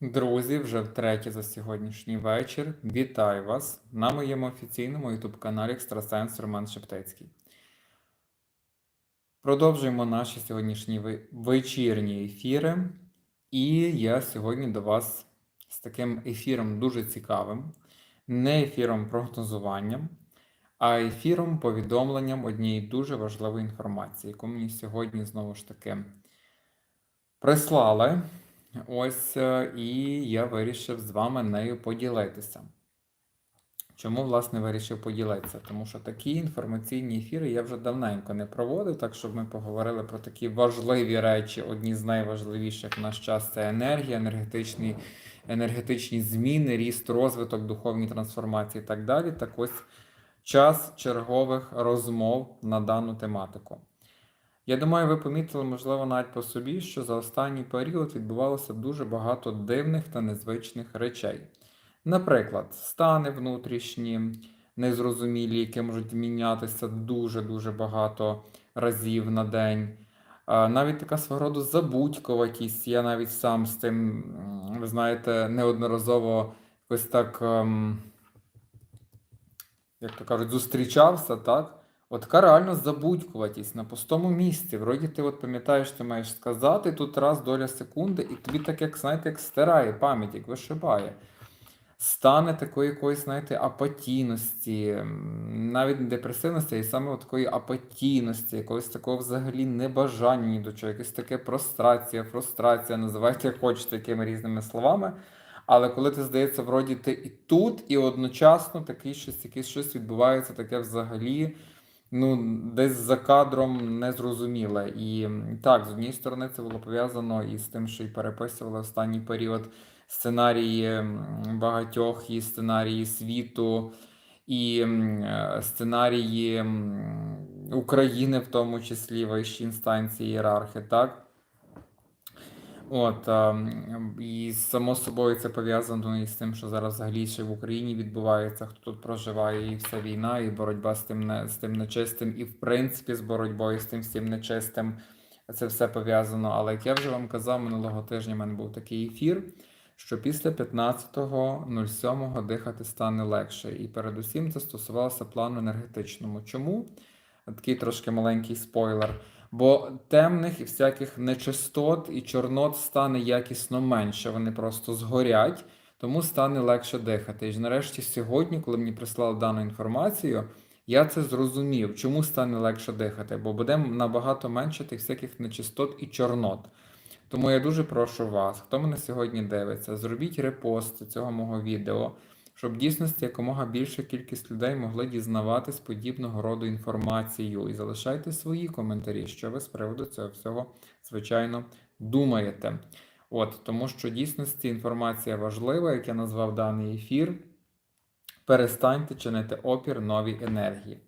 Друзі, вже втретє за сьогоднішній вечір. Вітаю вас на моєму офіційному YouTube-каналі Екстрасенс Роман Шептецький. Продовжуємо наші сьогоднішні вечірні ефіри. І я сьогодні до вас з таким ефіром дуже цікавим, не ефіром прогнозуванням, а ефіром повідомленням однієї дуже важливої інформації, яку мені сьогодні знову ж таки прислали. Ось е, і я вирішив з вами нею поділитися. Чому, власне, вирішив поділитися? Тому що такі інформаційні ефіри я вже давненько не проводив, так щоб ми поговорили про такі важливі речі. Одні з найважливіших в наш час це енергія, енергетичні, енергетичні зміни, ріст, розвиток, духовні трансформації і так далі. Так ось час чергових розмов на дану тематику. Я думаю, ви помітили, можливо, навіть по собі, що за останній період відбувалося дуже багато дивних та незвичних речей. Наприклад, стани внутрішні, незрозумілі, які можуть мінятися дуже-дуже багато разів на день. Навіть така свого роду забудькуватість. Я навіть сам з тим, ви знаєте, неодноразово якось так, ем, як то кажуть, зустрічався, так? От така реально забудькуватість на пустому місці. Вроді ти от пам'ятаєш, ти маєш сказати, тут раз доля секунди, і тобі так, як знаєте, як стирає пам'ять, як вишибає. Стане такої якоїсь, знаєте, апатійності, навіть не депресивності, а й саме от такої апатійності, якогось такого взагалі небажання ні до чого, якась таке прострація, фрустрація, називайте як хочете якими різними словами. Але коли ти здається, вроді ти і тут, і одночасно таке щось, якесь щось відбувається, таке взагалі ну, десь за кадром незрозуміле. І так, з однієї сторони, це було пов'язано із тим, що і переписували останній період сценарії багатьох, і сценарії світу, і е, сценарії України, в тому числі вищі інстанції ієрархи, так? От, а, і само собою це пов'язано із тим, що зараз взагалі ще в Україні відбувається, хто тут проживає, і вся війна, і боротьба з тим, не, з тим нечистим, і в принципі з боротьбою з тим всім нечистим. Це все пов'язано. Але як я вже вам казав, минулого тижня в мене був такий ефір, що після 15.07 дихати стане легше. І передусім це стосувалося плану енергетичному. Чому? Такий трошки маленький спойлер. Бо темних і всяких нечистот і чорнот стане якісно менше, вони просто згорять, тому стане легше дихати. І нарешті сьогодні, коли мені прислали дану інформацію, я це зрозумів, чому стане легше дихати, бо буде набагато менше тих всяких нечистот і чорнот. Тому я дуже прошу вас, хто мене сьогодні дивиться, зробіть репост цього мого відео, щоб дійсності якомога більша кількість людей могли дізнаватись подібного роду інформацію. І залишайте свої коментарі, що ви з приводу цього всього, звичайно, думаєте. От, тому що дійсності інформація важлива, як я назвав даний ефір. Перестаньте чинити опір новій енергії.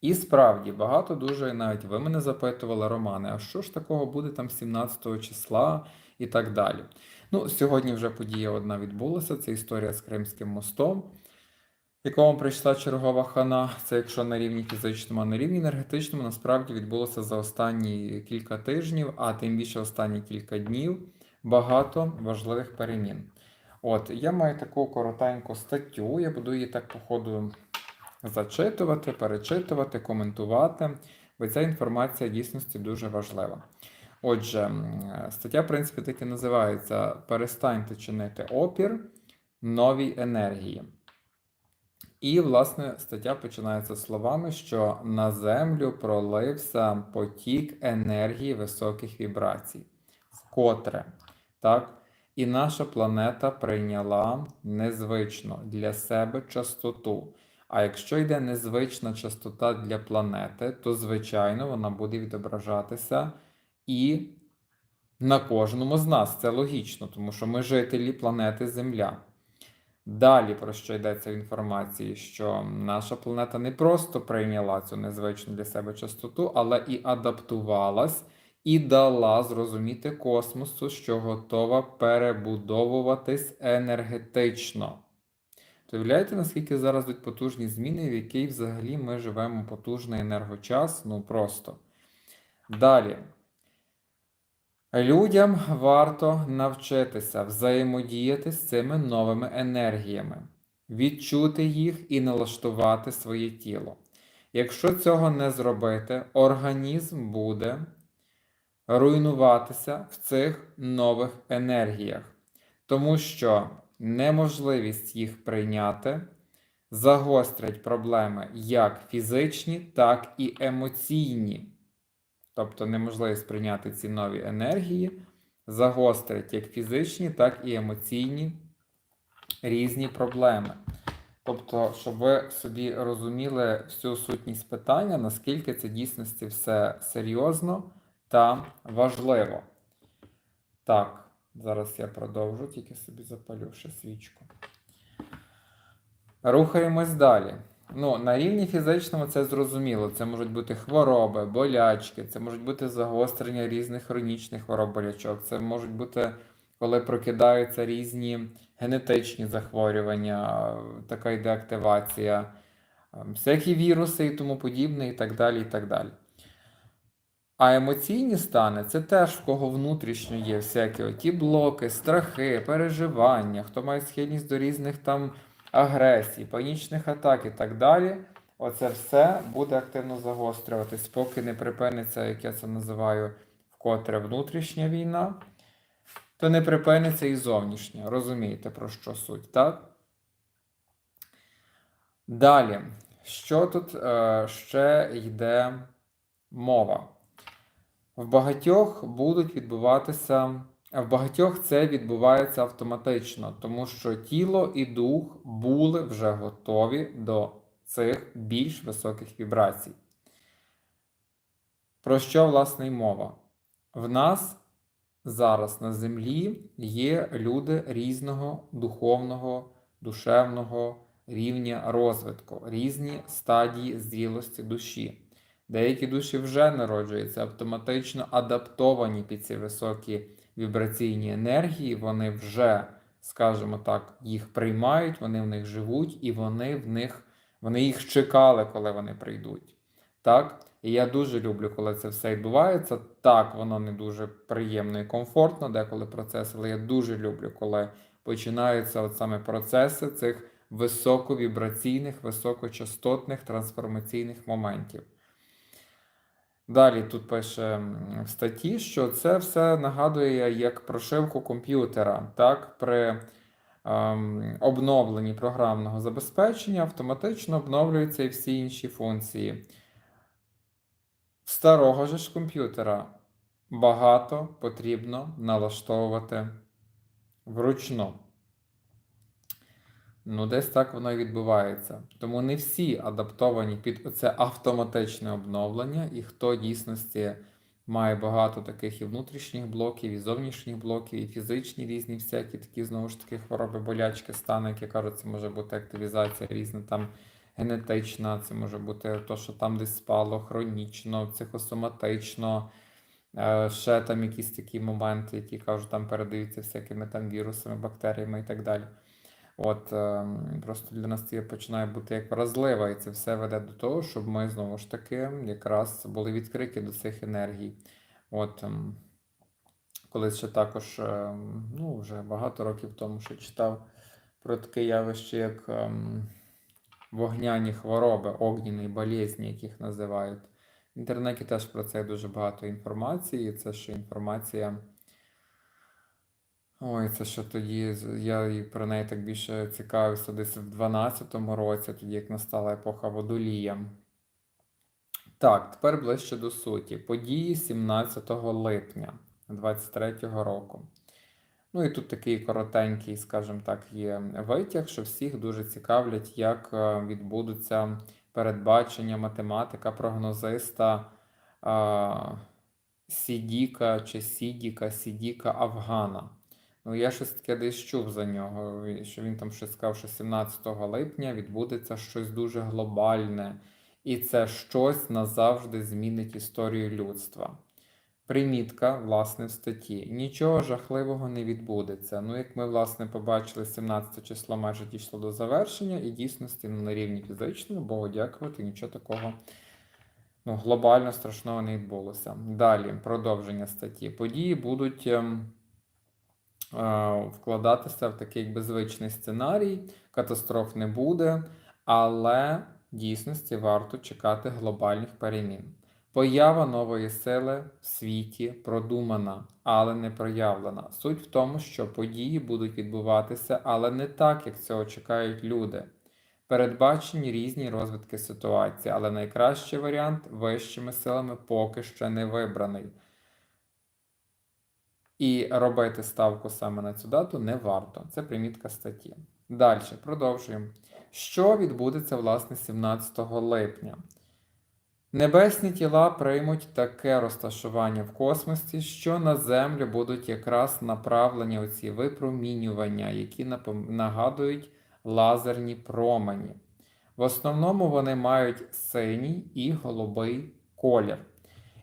І справді багато дуже навіть ви мене запитували, Романе, а що ж такого буде там 17 числа і так далі. Ну, сьогодні вже подія одна відбулася. Це історія з Кримським мостом, якому прийшла чергова хана. Це якщо на рівні фізичному, а на рівні енергетичному насправді відбулося за останні кілька тижнів, а тим більше останні кілька днів багато важливих перемін. От, я маю таку коротеньку статтю, я буду її так по ходу зачитувати, перечитувати, коментувати, бо ця інформація в дійсності дуже важлива. Отже, стаття, в принципі, так і називається Перестаньте чинити опір новій енергії. І, власне, стаття починається словами, що на землю пролився потік енергії високих вібрацій. Вкотре, так? І наша планета прийняла незвично для себе частоту. А якщо йде незвична частота для планети, то, звичайно, вона буде відображатися і на кожному з нас. Це логічно, тому що ми жителі планети Земля. Далі про що йдеться в інформації, що наша планета не просто прийняла цю незвичну для себе частоту, але і адаптувалась і дала зрозуміти космосу, що готова перебудовуватись енергетично. То уявляєте, наскільки зараз йдуть потужні зміни, в якій взагалі ми живемо потужний енергочас? Ну просто. Далі. Людям варто навчитися взаємодіяти з цими новими енергіями, відчути їх і налаштувати своє тіло. Якщо цього не зробити, організм буде руйнуватися в цих нових енергіях, тому що неможливість їх прийняти загострять проблеми як фізичні, так і емоційні. Тобто неможливість прийняти ці нові енергії, загострить як фізичні, так і емоційні різні проблеми. Тобто, щоб ви собі розуміли всю сутність питання, наскільки це дійсності все серйозно та важливо. Так, зараз я продовжу, тільки собі запалю ще свічку. Рухаємось далі. Ну, на рівні фізичному це зрозуміло. Це можуть бути хвороби, болячки, це можуть бути загострення різних хронічних хвороб болячок, це можуть бути, коли прокидаються різні генетичні захворювання, така йде активація, ем, всякі віруси і тому подібне, і так далі. і так далі. А емоційні стани це теж в кого внутрішньо є всякі оті блоки, страхи, переживання, хто має схильність до різних там агресій, панічних атак і так далі. Оце все буде активно загострюватись, поки не припиниться, як я це називаю, вкотре внутрішня війна, то не припиниться і зовнішня. Розумієте, про що суть, так? Далі, що тут е, ще йде мова? В багатьох будуть відбуватися. В багатьох це відбувається автоматично, тому що тіло і дух були вже готові до цих більш високих вібрацій. Про що власне й мова? В нас зараз на землі є люди різного духовного, душевного рівня розвитку, різні стадії зрілості душі. Деякі душі вже народжуються автоматично адаптовані під ці високі вібраційні енергії, вони вже, скажімо так, їх приймають, вони в них живуть, і вони в них, вони їх чекали, коли вони прийдуть. Так? І я дуже люблю, коли це все відбувається. Так, воно не дуже приємно і комфортно, деколи процес, але я дуже люблю, коли починаються от саме процеси цих високовібраційних, високочастотних трансформаційних моментів. Далі тут пише в статті, що це все нагадує як прошивку комп'ютера. Так, При ем, обновленні програмного забезпечення автоматично обновлюються і всі інші функції. Старого ж комп'ютера багато потрібно налаштовувати вручну. Ну, десь так воно і відбувається. Тому не всі адаптовані під це автоматичне обновлення, і хто дійсності має багато таких і внутрішніх блоків, і зовнішніх блоків, і фізичні різні всякі такі, знову ж таки, хвороби, болячки, стани, які кажуть, це може бути активізація різна там генетична, це може бути то, що там десь спало, хронічно, психосоматично. е, Ще там якісь такі моменти, які кажуть, там передаються всякими там вірусами, бактеріями і так далі. От ем, просто для нас це починає бути як вразлива, і це все веде до того, щоб ми знову ж таки якраз були відкриті до цих енергій. От ем, колись ще також, ем, ну вже багато років тому, що читав про таке явище, як вогняні хвороби, огняні болезні, яких називають. В інтернеті теж про це дуже багато інформації. Це ще інформація. Ой, це що тоді, я про неї так більше цікавився десь в 12-му році, тоді як настала епоха водолія. Так, тепер ближче до суті. Події 17 липня 23-го року. Ну і тут такий коротенький, скажімо так, є витяг, що всіх дуже цікавлять, як е, відбудуться передбачення математика, прогнозиста а, Сідіка чи Сідіка, Сідіка Афгана. Ну, я щось таке десь чув за нього, що він там щось сказав, що 17 липня відбудеться щось дуже глобальне, і це щось назавжди змінить історію людства. Примітка, власне, в статті. Нічого жахливого не відбудеться. Ну, як ми, власне, побачили, 17 число майже дійшло до завершення, і дійсності ну, на рівні фізичному, Богу дякувати, нічого такого ну, глобально страшного не відбулося. Далі продовження статті. Події будуть ем, вкладатися в такий якби звичний сценарій, катастроф не буде, але в дійсності варто чекати глобальних перемін. Поява нової сили в світі продумана, але не проявлена. Суть в тому, що події будуть відбуватися, але не так, як цього чекають люди. Передбачені різні розвитки ситуації, але найкращий варіант вищими силами поки що не вибраний. І робити ставку саме на цю дату не варто. Це примітка статті. Далі продовжуємо. Що відбудеться власне 17 липня? Небесні тіла приймуть таке розташування в космосі, що на Землю будуть якраз направлені оці випромінювання, які нагадують лазерні промені. В основному вони мають синій і голубий колір.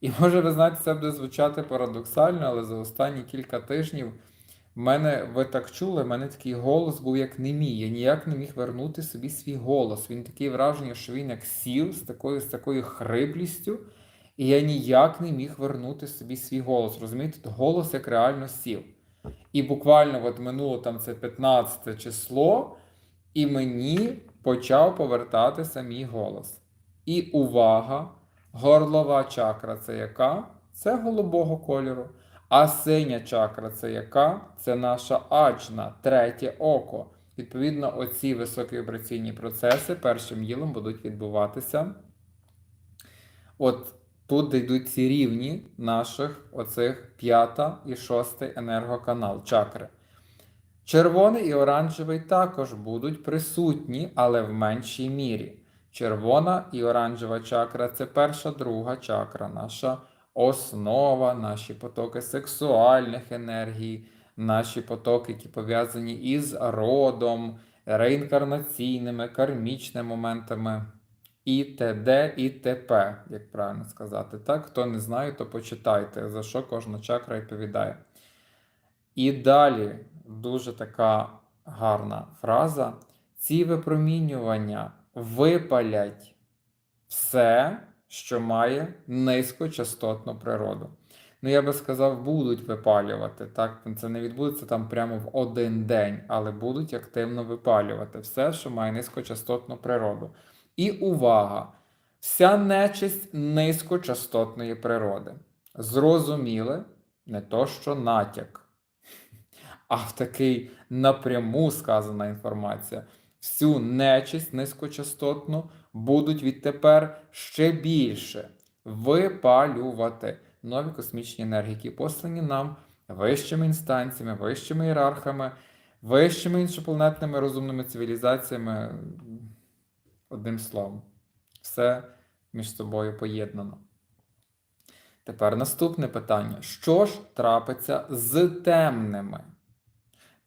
І може, ви знаєте, це буде звучати парадоксально, але за останні кілька тижнів в мене, ви так чули, в мене такий голос був як не мій. Я ніяк не міг вернути собі свій голос. Він такий враження, що він як сів з такою, з такою хриплістю, і я ніяк не міг вернути собі свій голос. Розумієте, голос як реально сів. І буквально от минуло там це 15 число, і мені почав повертатися мій голос. І увага! Горлова чакра це яка? Це голубого кольору. А синя чакра це яка? Це наша аджна, третє око. Відповідно, оці високовібраційні процеси першим ділом будуть відбуватися. От тут йдуть ці рівні наших оцих п'ята і шостий енергоканал чакри. Червоний і оранжевий також будуть присутні, але в меншій мірі. Червона і оранжева чакра це перша, друга чакра, наша основа, наші потоки сексуальних енергій, наші потоки, які пов'язані із родом, реінкарнаційними, кармічними моментами. І т.д. і т.п., як правильно сказати. Так, хто не знає, то почитайте, за що кожна чакра відповідає. І далі дуже така гарна фраза. Ці випромінювання випалять все, що має низькочастотну природу. Ну, я би сказав, будуть випалювати. Так, це не відбудеться там прямо в один день, але будуть активно випалювати все, що має низькочастотну природу. І увага! Вся нечисть низькочастотної природи. Зрозуміли, не то, що натяк, а в такий напряму сказана інформація. Всю нечисть низькочастотну будуть відтепер ще більше випалювати нові космічні енергії, які послані нам вищими інстанціями, вищими ієрархами, вищими іншопланетними розумними цивілізаціями. Одним словом, все між собою поєднано. Тепер наступне питання: що ж трапиться з темними?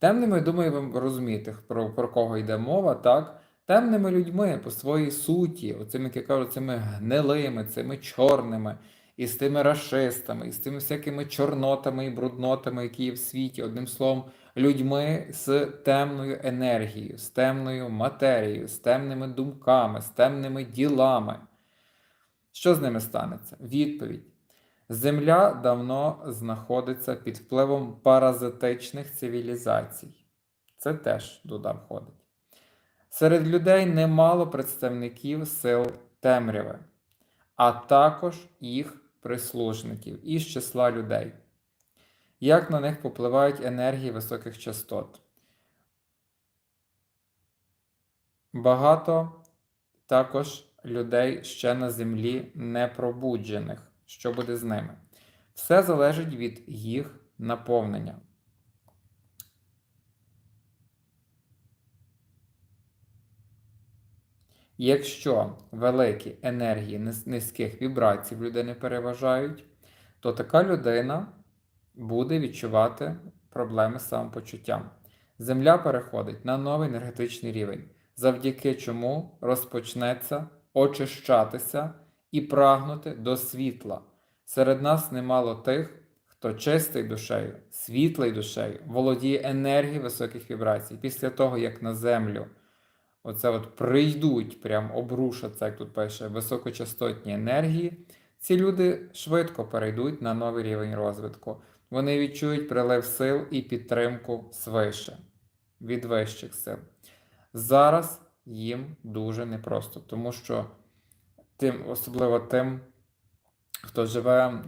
Темними, думаю, ви розумієте, про, про кого йде мова, так? Темними людьми по своїй суті, оцими, як я кажу, цими гнилими, цими чорними, і з тими расистами, і з тими всякими чорнотами і бруднотами, які є в світі, одним словом, людьми з темною енергією, з темною матерією, з темними думками, з темними ділами. Що з ними станеться? Відповідь. Земля давно знаходиться під впливом паразитичних цивілізацій. Це теж туди входить. Серед людей немало представників сил темряви, а також їх прислужників із числа людей. Як на них попливають енергії високих частот? Багато також людей ще на землі непробуджених. Що буде з ними? Все залежить від їх наповнення. Якщо великі енергії низьких вібрацій в людини переважають, то така людина буде відчувати проблеми з самопочуттям. Земля переходить на новий енергетичний рівень, завдяки чому розпочнеться очищатися і прагнути до світла. Серед нас немало тих, хто чистий душею, світлий душею, володіє енергією високих вібрацій. Після того, як на землю оце от прийдуть, прям обрушаться, як тут пише, високочастотні енергії, ці люди швидко перейдуть на новий рівень розвитку. Вони відчують прилив сил і підтримку свише від вищих сил. Зараз їм дуже непросто, тому що тим, особливо тим, хто живе е,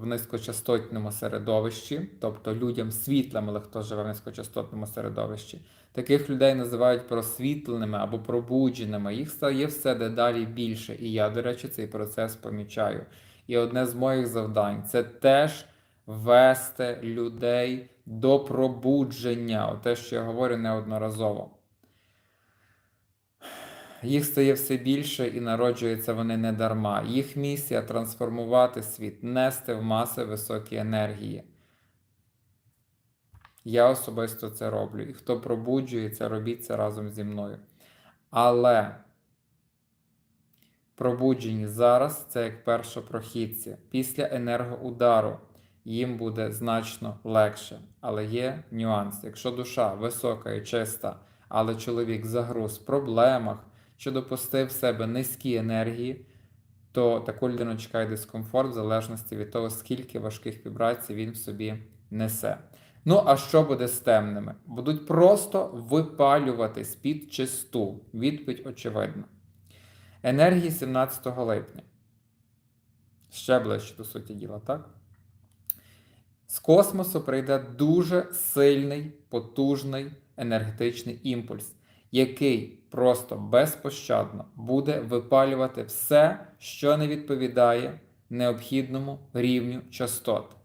в низькочастотному середовищі, тобто людям світлим, але хто живе в низькочастотному середовищі, таких людей називають просвітленими або пробудженими. Їх стає все дедалі більше. І я, до речі, цей процес помічаю. І одне з моїх завдань це теж вести людей до пробудження. Оте, що я говорю неодноразово. Їх стає все більше і народжуються вони не дарма. Їх місія трансформувати світ, нести в маси високі енергії. Я особисто це роблю. І хто пробуджується, робіть це разом зі мною. Але пробуджені зараз це як першопрохідці. Після енергоудару їм буде значно легше. Але є нюанс. Якщо душа висока і чиста, але чоловік загруз в проблемах, що допустив в себе низькі енергії, то таку людину чекає дискомфорт в залежності від того, скільки важких вібрацій він в собі несе. Ну, а що буде з темними? Будуть просто випалюватись під чисту. Відповідь очевидна. Енергії 17 липня. Ще ближче до суті діла, так? З космосу прийде дуже сильний, потужний енергетичний імпульс, який просто безпощадно буде випалювати все, що не відповідає необхідному рівню частот.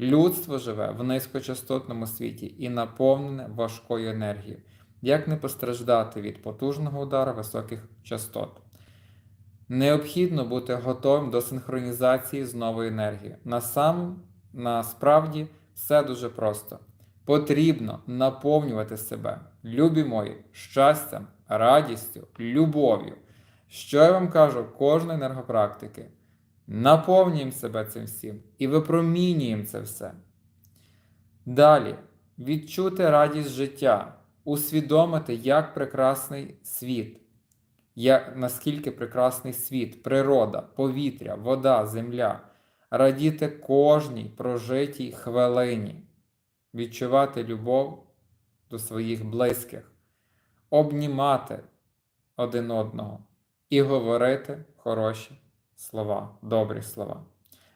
Людство живе в низькочастотному світі і наповнене важкою енергією. Як не постраждати від потужного удару високих частот? Необхідно бути готовим до синхронізації з новою енергією. Насам, насправді все дуже просто. Потрібно наповнювати себе, любі мої, щастям, радістю, любов'ю. Що я вам кажу кожної енергопрактики? Наповнюємо себе цим всім і випромінюємо це все. Далі відчути радість життя, усвідомити, як прекрасний світ, як, наскільки прекрасний світ, природа, повітря, вода, земля, радіти кожній прожитій хвилині, відчувати любов до своїх близьких, обнімати один одного і говорити хороші слова, добрі слова.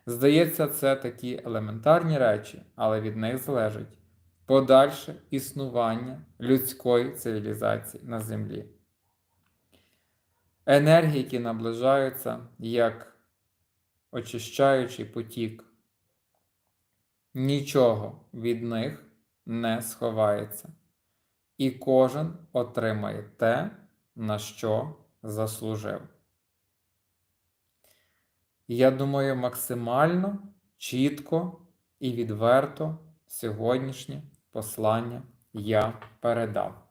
Здається, це такі елементарні речі, але від них залежить подальше існування людської цивілізації на землі. Енергії, які наближаються як очищаючий потік, нічого від них не сховається, і кожен отримає те, на що заслужив. Я думаю, максимально чітко і відверто сьогоднішнє послання я передав.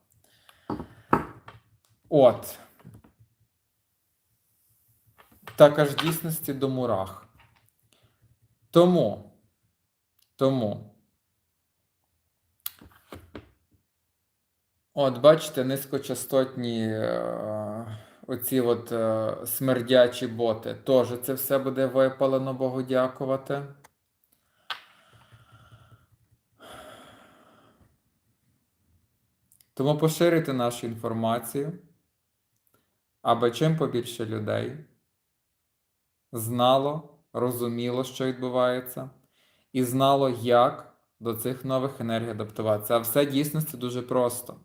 От. Так аж дійсності до мурах. Тому, тому. От, бачите, низькочастотні. Е оці от е, смердячі боти. Теж це все буде випалено, Богу дякувати. Тому поширюйте нашу інформацію, аби чим побільше людей знало, розуміло, що відбувається, і знало, як до цих нових енергій адаптуватися. А все дійсності дуже просто.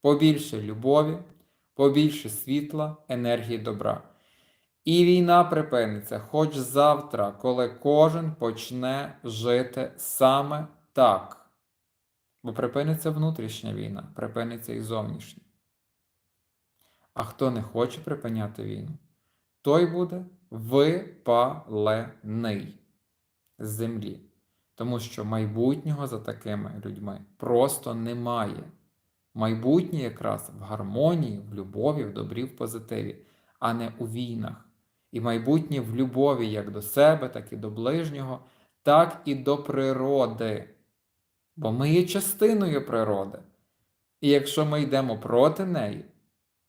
Побільше любові побільше світла, енергії добра. І війна припиниться хоч завтра, коли кожен почне жити саме так. Бо припиниться внутрішня війна, припиниться і зовнішня. А хто не хоче припиняти війну, той буде випалений з землі. Тому що майбутнього за такими людьми просто немає. Майбутнє якраз в гармонії, в любові, в добрі, в позитиві, а не у війнах. І майбутнє в любові як до себе, так і до ближнього, так і до природи. Бо ми є частиною природи. І якщо ми йдемо проти неї,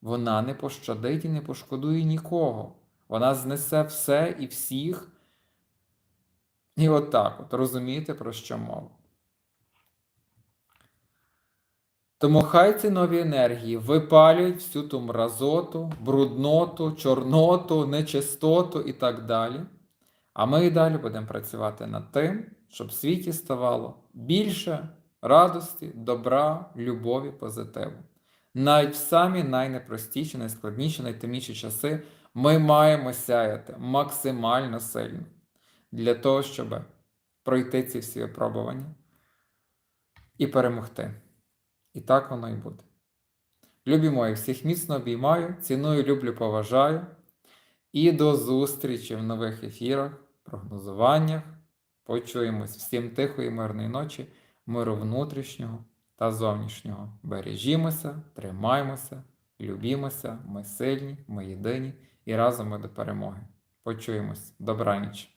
вона не пощадить і не пошкодує нікого. Вона знесе все і всіх. І отак, от розумієте, про що мова. Тому хай ці нові енергії випалюють всю ту мразоту, брудноту, чорноту, нечистоту і так далі. А ми і далі будемо працювати над тим, щоб в світі ставало більше радості, добра, любові, позитиву. Навіть в самі найнепростіші, найскладніші, найтемніші часи ми маємо сяяти максимально сильно для того, щоб пройти ці всі випробування і перемогти. І так воно і буде. Любі мої, всіх міцно обіймаю, ціную, люблю, поважаю. І до зустрічі в нових ефірах, прогнозуваннях. Почуємось всім тихої, мирної ночі, миру внутрішнього та зовнішнього. Бережімося, тримаймося, любімося, ми сильні, ми єдині і разом ми до перемоги. Почуємось. Добраніч!